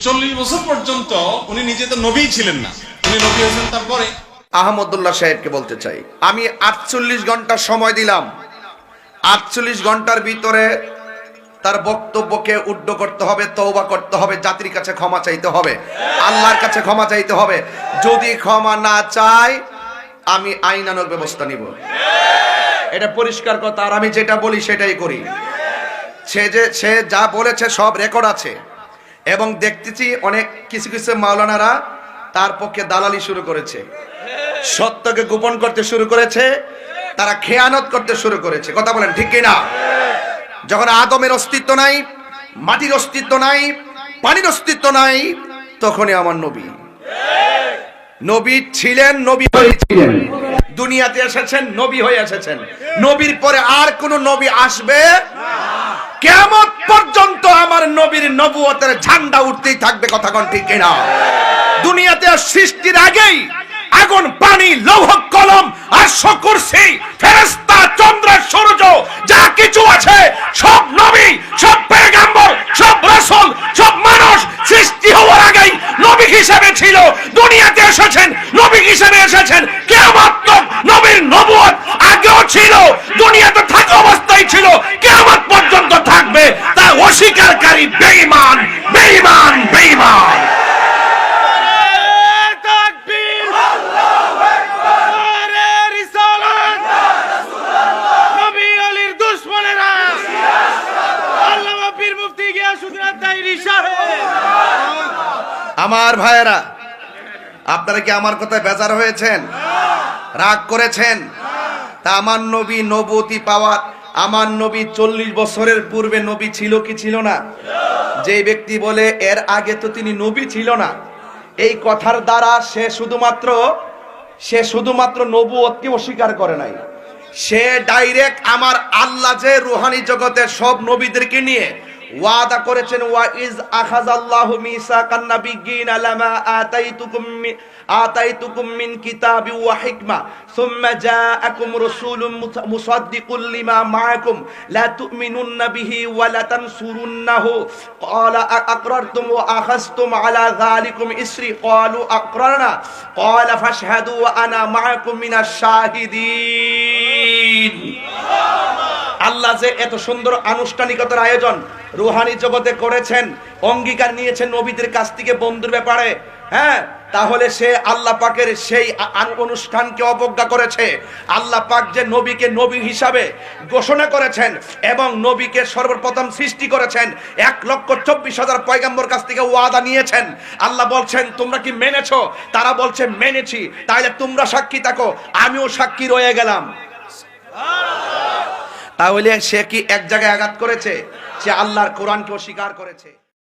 চল্লিশ বছর পর্যন্ত উনি নিজে তো নবী ছিলেন না। উনি নবী হয়েছেন তারপরে। আহমদুল্লাহ সাহেবকে বলতে চাই। আমি আটচল্লিশ ঘণ্টা সময় দিলাম। আটচল্লিশ ঘণ্টার ভিতরে তার বক্তব্যকে উড্ড করতে হবে তৌবা করতে হবে, জাতির কাছে ক্ষমা চাইতে হবে, আল্লাহর কাছে ক্ষমা চাইতে হবে। যদি ক্ষমা না চায় আমি আইনানক ব্যবস্থা নিব। এটা পরিষ্কার কথা, আর আমি যেটা বলি সেটাই করি। সে যে, সে যা বলেছে সব রেকর্ড আছে। এবং দেখতেছি অনেক কিছু কিছু মাওলানারা তার পক্ষে দালালি শুরু করেছে। সত্যকে গোপন করতে শুরু করেছে, তারা খেয়ানত করতে শুরু করেছে। কথা বলেন, ঠিক কিনা? যখন আদমের অস্তিত্ব নাই, মাটির অস্তিত্ব নাই, পানির অস্তিত্ব নাই, তখনই আমার নবী। নবী ছিলেন, নবী হয়েছিলেন দুনিয়াতে এসেছেন, নবী হয়ে এসেছেন। নবীর পরে আর কোন নবী আসবে কেমন পর্যন্ত আমার নবীর নবুয়তের ঝান্ডা উঠতেই থাকবে, কথা কোন ঠিক কিনা? দুনিয়াতে সৃষ্টির আগেই আগুন, পানি, লৌহ, কলম আর শকুরসি, ফেরেশতা চন্দ্র সূর্য, যা কিছু আছে, সব নবী, সব পেগাম্বর, সব রাসূল, সব মানুষ সৃষ্টি হওয়ার আগেই নবী হিসেবে ছিল। দুনিয়াতে এসেছেন, নবী হিসেবে এসেছেন। কিয়ামত নবীর নবুয়ত আগেও ছিল, দুনিয়াতে থাকা অবস্থায় ছিল। তা অস্বীকারী বেঈমান বেঈমান বেঈমান। আমার ভাইয়েরা আপনারা কি আমার কথায় বেজার হয়েছেন? রাগ করেছেন? তা আমার নবী নবতী পাওয়ার আমার নবী চল্লিশ বছরের পূর্বে নবী ছিল কি ছিল না? যে ব্যক্তি বলে, এর আগে তো তিনি নবী ছিল না। এই কথার দ্বারা সে শুধুমাত্র সে শুধুমাত্র নবু অতি অস্বীকার করে নাই। সে ডাইরেক্ট আমার আল্লাহ যে রুহানি জগতের সব নবীদেরকে নিয়ে ওয়াদা করেছেন, ওয়া ইজ আখাযাল্লাহু মিসাকান নাবিয়্যিন লামা আতাইতুকুম আতাইতুকুম মিন কিতাবি ওয়া হিকমা, সুম্মা জাআকুম রাসূলুম মুস- মুসাদ্দিকুল লিমা মাআকুম, লা তু'মিনুন্না বিহি ওয়া লা তানসুরুন্নাহু। ক্বালা আকরারতুম ওয়া আখাযতুম আলা যালিকুম ইসরি। ক্বালু, আকরারনা। ক্বালা ফাশহাদু ওয়া আনা মাআকুম মিনাশ শাহিদিন। যে এত সুন্দর আনুষ্ঠানিকতার আয়োজন রুহানি জগতে করেছেন, অঙ্গীকার নিয়েছেন নবীদের কাছ থেকে বন্ধুর ব্যাপারে। হ্যাঁ তাহলে সে আল্লাহ পাকের সেই অনুষ্ঠানকে অবজ্ঞা করেছে। আল্লাহ পাক যে নবীকে নবী হিসাবে ঘোষণা করেছেন এবং নবীকে সর্বপ্রথম সৃষ্টি করেছেন, এক লক্ষ চব্বিশ হাজার পয়গাম্বর কাছ থেকে ওয়াদা নিয়েছেন। আল্লাহ বলছেন, তোমরা কি মেনেছো? তারা বলছে, মেনেছি। তাহলে তোমরা সাক্ষী থাকো, আমিও সাক্ষী রয়ে গেলাম। তাহলে সে কি এক জায়গায় আঘাত করেছে? সে আল্লাহর কোরআনকে অস্বীকার করেছে।